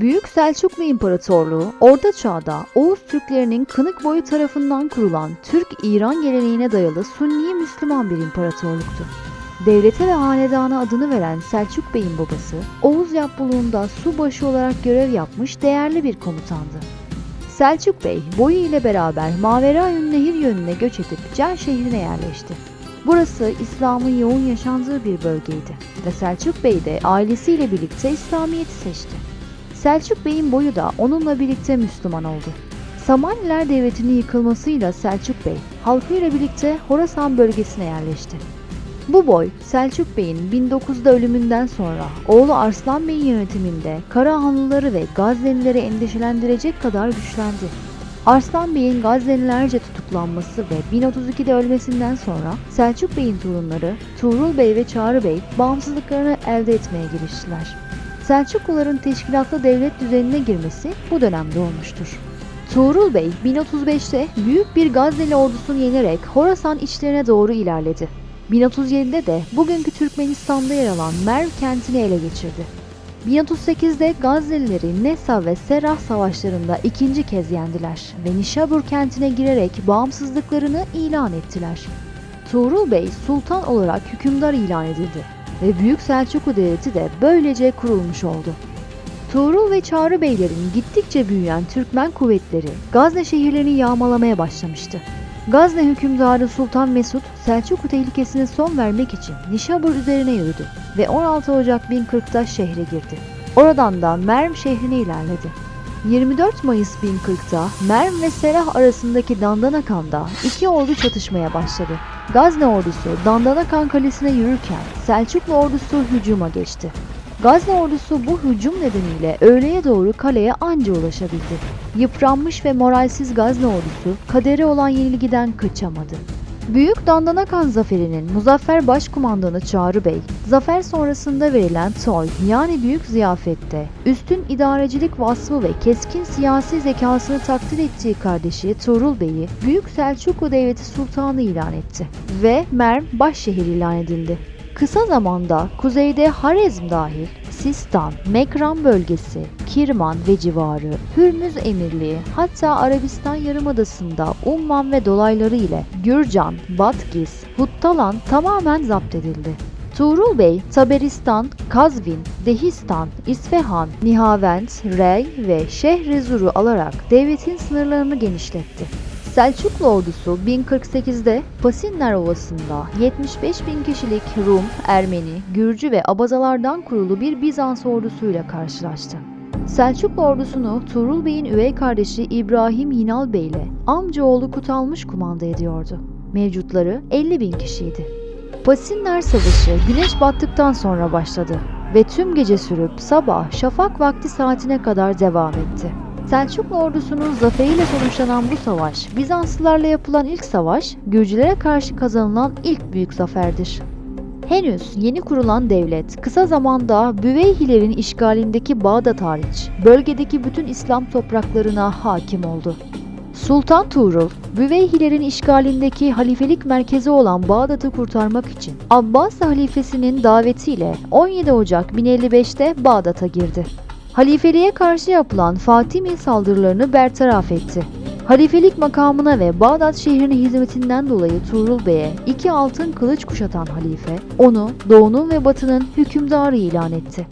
Büyük Selçuklu İmparatorluğu, Orta Çağ'da Oğuz Türklerinin kınık boyu tarafından kurulan Türk-İran geleneğine dayalı Sunni Müslüman bir imparatorluktu. Devlete ve hanedana adını veren Selçuk Bey'in babası, Oğuz yapbuluğunda subaşı olarak görev yapmış değerli bir komutandı. Selçuk Bey, boyu ile beraber Maverayün Nehir yönüne göç edip Cel şehrine yerleşti. Burası İslam'ın yoğun yaşandığı bir bölgeydi ve Selçuk Bey de ailesiyle birlikte İslamiyet'i seçti. Selçuk Bey'in boyu da onunla birlikte Müslüman oldu. Samaniler Devleti'nin yıkılmasıyla Selçuk Bey halkıyla birlikte Horasan bölgesine yerleşti. Bu boy Selçuk Bey'in 1009'da ölümünden sonra oğlu Arslan Bey'in yönetiminde Karahanlıları ve Gaznelileri endişelendirecek kadar güçlendi. Arslan Bey'in Gaznelilerce tutuklanması ve 1032'de ölmesinden sonra Selçuk Bey'in torunları Tuğrul Bey ve Çağrı Bey bağımsızlıklarını elde etmeye giriştiler. Selçukluların teşkilatlı devlet düzenine girmesi bu dönemde olmuştur. Tuğrul Bey 1035'te büyük bir Gazneli ordusunu yenerek Horasan içlerine doğru ilerledi. 1037'de de bugünkü Türkmenistan'da yer alan Merv kentini ele geçirdi. 1038'de Gaznelileri Nesa ve Serah savaşlarında ikinci kez yendiler ve Nişabur kentine girerek bağımsızlıklarını ilan ettiler. Tuğrul Bey sultan olarak hükümdar ilan edildi ve Büyük Selçuklu Devleti de böylece kurulmuş oldu. Tuğrul ve Çağrı Beylerin gittikçe büyüyen Türkmen kuvvetleri Gazne şehirlerini yağmalamaya başlamıştı. Gazne hükümdarı Sultan Mesut, Selçuklu tehlikesine son vermek için Nişabur üzerine yürüdü ve 16 Ocak 1040'da şehre girdi. Oradan da Merv şehrine ilerledi. 24 Mayıs 1040'da Merv ve Serah arasındaki Dandanakan'da iki ordu çatışmaya başladı. Gazne ordusu Dandanakan kalesine yürürken Selçuklu ordusu hücuma geçti. Gazne ordusu bu hücum nedeniyle öğleye doğru kaleye anca ulaşabildi. Yıpranmış ve moralsiz Gazne ordusu kaderi olan yenilgiden kaçamadı. Büyük Dandanakan zaferinin Muzaffer Başkumandanı Çağrı Bey, zafer sonrasında verilen toy yani büyük ziyafette üstün idarecilik vasfı ve keskin siyasi zekasını takdir ettiği kardeşi Tuğrul Bey'i Büyük Selçuklu Devleti Sultanı ilan etti ve Merv başşehir ilan edildi. Kısa zamanda kuzeyde Harezm dahil Sistan, Mekran bölgesi, Kirman ve civarı, Hürmüz Emirliği, hatta Arabistan Yarımadası'nda Umman ve dolayları ile Gürcan, Batgis, Huttalan tamamen zapt edildi. Tuğrul Bey, Taberistan, Kazvin, Dehistan, İsfahan, Nihavend, Rey ve Şehrizur'u alarak devletin sınırlarını genişletti. Selçuklu ordusu 1048'de Pasinler Ovası'nda 75 bin kişilik Rum, Ermeni, Gürcü ve Abazalardan kurulu bir Bizans ordusuyla karşılaştı. Selçuklu ordusunu Tuğrul Bey'in üvey kardeşi İbrahim Yinal Bey ile amcaoğlu Kutalmış kumanda ediyordu. Mevcutları 50 bin kişiydi. Pasinler Savaşı güneş battıktan sonra başladı ve tüm gece sürüp sabah şafak vakti saatine kadar devam etti. Selçuklu ordusunun zaferiyle sonuçlanan bu savaş, Bizanslılarla yapılan ilk savaş, Gürcülere karşı kazanılan ilk büyük zaferdir. Henüz yeni kurulan devlet, kısa zamanda Büveyhilerin işgalindeki Bağdat hariç, bölgedeki bütün İslam topraklarına hakim oldu. Sultan Tuğrul, Büveyhilerin işgalindeki halifelik merkezi olan Bağdat'ı kurtarmak için Abbas halifesinin davetiyle 17 Ocak 1055'te Bağdat'a girdi. Halifeliğe karşı yapılan Fatimi saldırılarını bertaraf etti. Halifelik makamına ve Bağdat şehrine hizmetinden dolayı Tuğrul Bey'e iki altın kılıç kuşatan halife, onu doğunun ve batının hükümdarı ilan etti.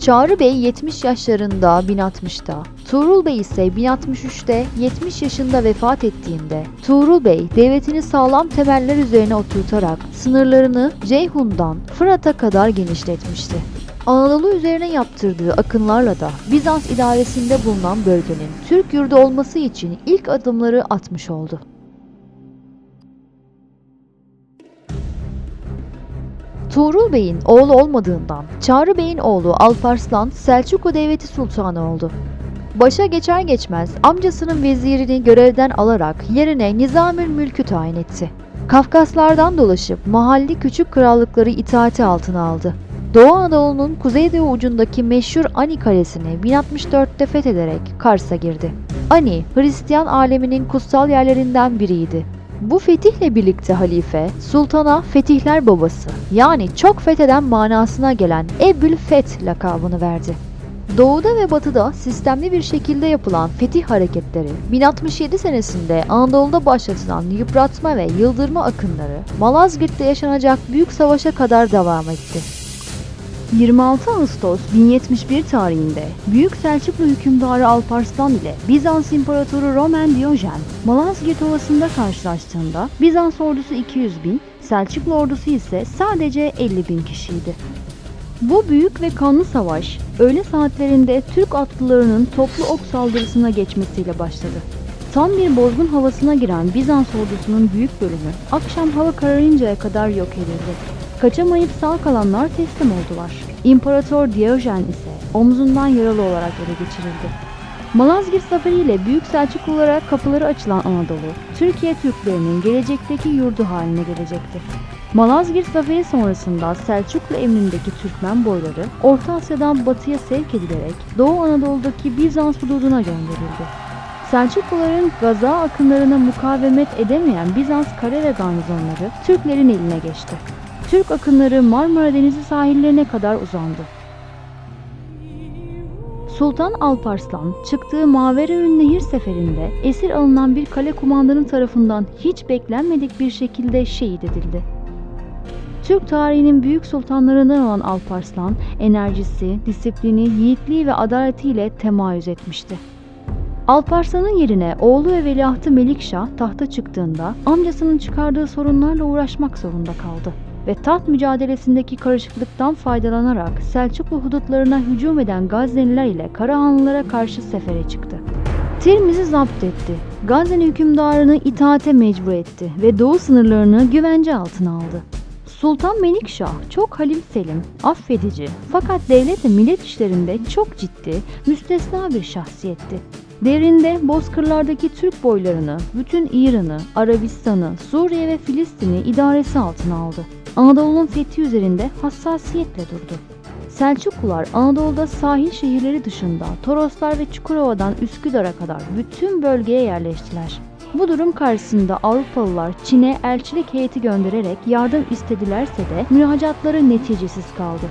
Çağrı Bey 70 yaşlarında 1060'da, Tuğrul Bey ise 1063'te 70 yaşında vefat ettiğinde Tuğrul Bey devletini sağlam temeller üzerine oturtarak sınırlarını Ceyhun'dan Fırat'a kadar genişletmişti. Anadolu üzerine yaptırdığı akınlarla da Bizans idaresinde bulunan bölgenin Türk yurdu olması için ilk adımları atmış oldu. Tuğrul Bey'in oğlu olmadığından Çağrı Bey'in oğlu Alparslan Selçuklu Devleti Sultanı oldu. Başa geçer geçmez amcasının vezirini görevden alarak yerine Nizamül Mülk'ü tayin etti. Kafkaslardan dolaşıp mahalli küçük krallıkları itaati altına aldı. Doğu Anadolu'nun kuzeydoğu ucundaki meşhur Ani Kalesi'ni 1064'te fethederek Kars'a girdi. Ani, Hristiyan aleminin kutsal yerlerinden biriydi. Bu fetihle birlikte halife, sultana fetihler babası yani çok fetheden manasına gelen Ebül Feth lakabını verdi. Doğuda ve batıda sistemli bir şekilde yapılan fetih hareketleri 1067 senesinde Anadolu'da başlatılan yıpratma ve yıldırma akınları Malazgirt'te yaşanacak büyük savaşa kadar devam etti. 26 Ağustos 1071 tarihinde Büyük Selçuklu hükümdarı Alparslan ile Bizans İmparatoru Roman Diyojen Malazgirt Ovası'nda karşılaştığında Bizans ordusu 200 bin, Selçuklu ordusu ise sadece 50 bin kişiydi. Bu büyük ve kanlı savaş öğle saatlerinde Türk atlılarının toplu ok saldırısına geçmesiyle başladı. Tam bir bozgun havasına giren Bizans ordusunun büyük bölümü akşam hava kararıncaya kadar yok edildi. Kaçamayıp sağ kalanlar teslim oldular. İmparator Diyojen ise omzundan yaralı olarak ele geçirildi. Malazgirt zaferiyle Büyük Selçuklulara kapıları açılan Anadolu, Türkiye Türklerinin gelecekteki yurdu haline gelecekti. Malazgirt zaferi sonrasında Selçuklu emrindeki Türkmen boyları Orta Asya'dan batıya sevk edilerek Doğu Anadolu'daki Bizans hududuna gönderildi. Selçukluların gaza akınlarına mukavemet edemeyen Bizans kare ve garnizonları Türklerin eline geçti. Türk akınları Marmara Denizi sahillerine kadar uzandı. Sultan Alparslan çıktığı Mavereün Nehir seferinde esir alınan bir kale kumandanı tarafından hiç beklenmedik bir şekilde şehit edildi. Türk tarihinin büyük sultanlarından olan Alparslan, enerjisi, disiplini, yiğitliği ve adaletiyle temayüz etmişti. Alparslan'ın yerine oğlu ve veliahtı Melikşah tahta çıktığında amcasının çıkardığı sorunlarla uğraşmak zorunda kaldı ve taht mücadelesindeki karışıklıktan faydalanarak Selçuklu hudutlarına hücum eden Gazneliler ile Karahanlılara karşı sefere çıktı. Tirmiz'i zapt etti. Gazneli hükümdarını itaate mecbur etti ve doğu sınırlarını güvence altına aldı. Sultan Melikşah çok halim selim, affedici fakat devlet ve millet işlerinde çok ciddi, müstesna bir şahsiyetti. Devrinde bozkırlardaki Türk boylarını, bütün İran'ı, Arabistan'ı, Suriye ve Filistin'i idaresi altına aldı. Anadolu'nun fethi üzerinde hassasiyetle durdu. Selçuklular Anadolu'da sahil şehirleri dışında Toroslar ve Çukurova'dan Üsküdar'a kadar bütün bölgeye yerleştiler. Bu durum karşısında Avrupalılar Çin'e elçilik heyeti göndererek yardım istedilerse de müracaatları neticesiz kaldı.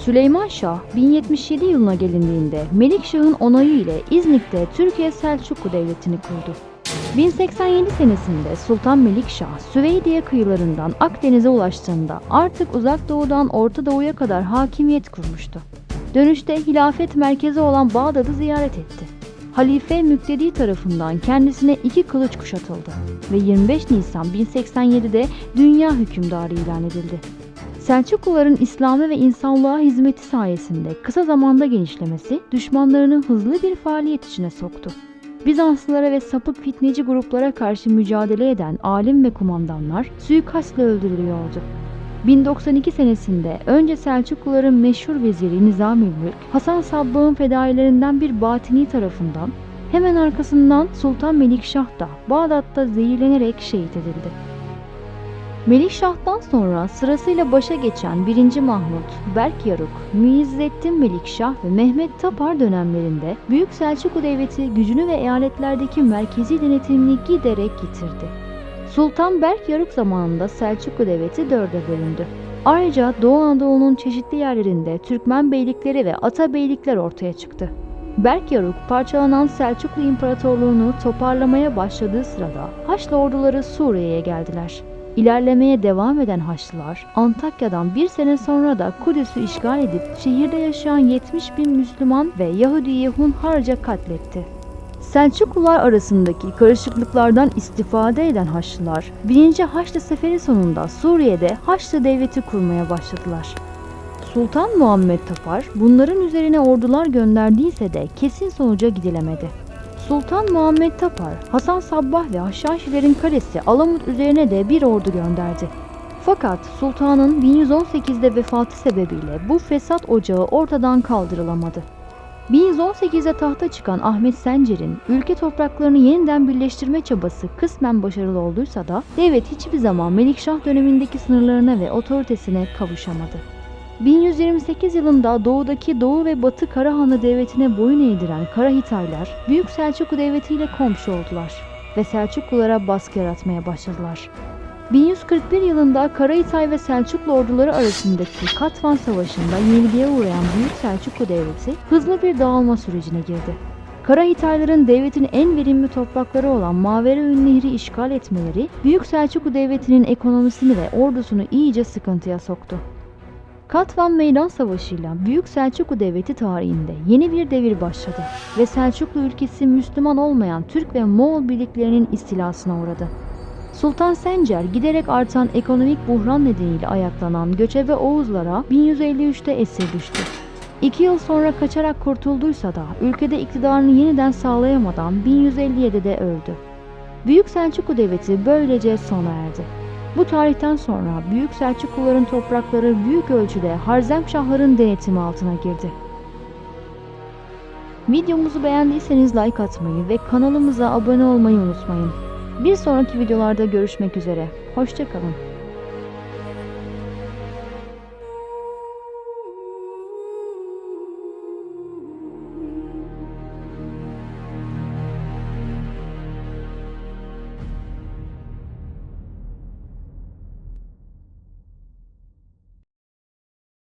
Süleyman Şah 1077 yılına gelindiğinde Melikşah'ın onayı ile İznik'te Türkiye Selçuklu Devleti'ni kurdu. 1087 senesinde Sultan Melikşah Süveydiye kıyılarından Akdeniz'e ulaştığında artık uzak doğudan Orta Doğu'ya kadar hakimiyet kurmuştu. Dönüşte hilafet merkezi olan Bağdat'ı ziyaret etti. Halife Müktedi tarafından kendisine iki kılıç kuşatıldı ve 25 Nisan 1087'de dünya hükümdarı ilan edildi. Selçukluların İslam'a ve insanlığa hizmeti sayesinde kısa zamanda genişlemesi düşmanlarını hızlı bir faaliyet içine soktu. Bizanslılara ve sapık fitneci gruplara karşı mücadele eden alim ve kumandanlar suikastla öldürülüyordu. 1092 senesinde önce Selçukluların meşhur veziri Nizami Mülk, Hasan Sabbah'ın fedailerinden bir batini tarafından, hemen arkasından Sultan Melikşah da Bağdat'ta zehirlenerek şehit edildi. Melikşah'tan sonra sırasıyla başa geçen 1. Mahmut, Berk Yaruk, Müizzettin Melikşah ve Mehmet Tapar dönemlerinde Büyük Selçuklu Devleti gücünü ve eyaletlerdeki merkezi denetimini giderek yitirdi. Sultan Berk Yaruk zamanında Selçuklu Devleti dörde bölündü. Ayrıca Doğu Anadolu'nun çeşitli yerlerinde Türkmen beylikleri ve ata beylikler ortaya çıktı. Berk Yaruk parçalanan Selçuklu İmparatorluğunu toparlamaya başladığı sırada Haçlı orduları Suriye'ye geldiler. İlerlemeye devam eden Haçlılar, Antakya'dan bir sene sonra da Kudüs'ü işgal edip şehirde yaşayan 70 bin Müslüman ve Yahudi'yi hunharca katletti. Selçuklular arasındaki karışıklıklardan istifade eden Haçlılar, 1. Haçlı Seferi sonunda Suriye'de Haçlı Devleti kurmaya başladılar. Sultan Muhammed Tapar bunların üzerine ordular gönderdiyse de kesin sonuca gidilemedi. Sultan Muhammed Tapar, Hasan Sabbah ve Haşhaşilerin kalesi Alamut üzerine de bir ordu gönderdi. Fakat sultanın 1118'de vefatı sebebiyle bu fesat ocağı ortadan kaldırılamadı. 1118'de tahta çıkan Ahmet Sencer'in ülke topraklarını yeniden birleştirme çabası kısmen başarılı olduysa da devlet hiçbir zaman Melikşah dönemindeki sınırlarına ve otoritesine kavuşamadı. 1128 yılında doğudaki Doğu ve Batı Karahanlı Devleti'ne boyun eğdiren Kara Hitaylar, Büyük Selçuklu Devleti ile komşu oldular ve Selçuklulara baskı yaratmaya başladılar. 1141 yılında Karahitay ve Selçuklu orduları arasındaki Katvan Savaşı'nda yenilgiye uğrayan Büyük Selçuklu Devleti hızlı bir dağılma sürecine girdi. Karahitayların devletin en verimli toprakları olan Mavereün Nehri işgal etmeleri Büyük Selçuklu Devleti'nin ekonomisini ve ordusunu iyice sıkıntıya soktu. Katvan Meydan Savaşı'yla Büyük Selçuklu Devleti tarihinde yeni bir devir başladı ve Selçuklu ülkesi Müslüman olmayan Türk ve Moğol birliklerinin istilasına uğradı. Sultan Sencer giderek artan ekonomik buhran nedeniyle ayaklanan göçebe Oğuzlara 1153'te esir düştü. İki yıl sonra kaçarak kurtulduysa da ülkede iktidarını yeniden sağlayamadan 1157'de öldü. Büyük Selçuklu Devleti böylece sona erdi. Bu tarihten sonra Büyük Selçukluların toprakları büyük ölçüde Harzemşahların denetimi altına girdi. Videomuzu beğendiyseniz like atmayı ve kanalımıza abone olmayı unutmayın. Bir sonraki videolarda görüşmek üzere. Hoşçakalın.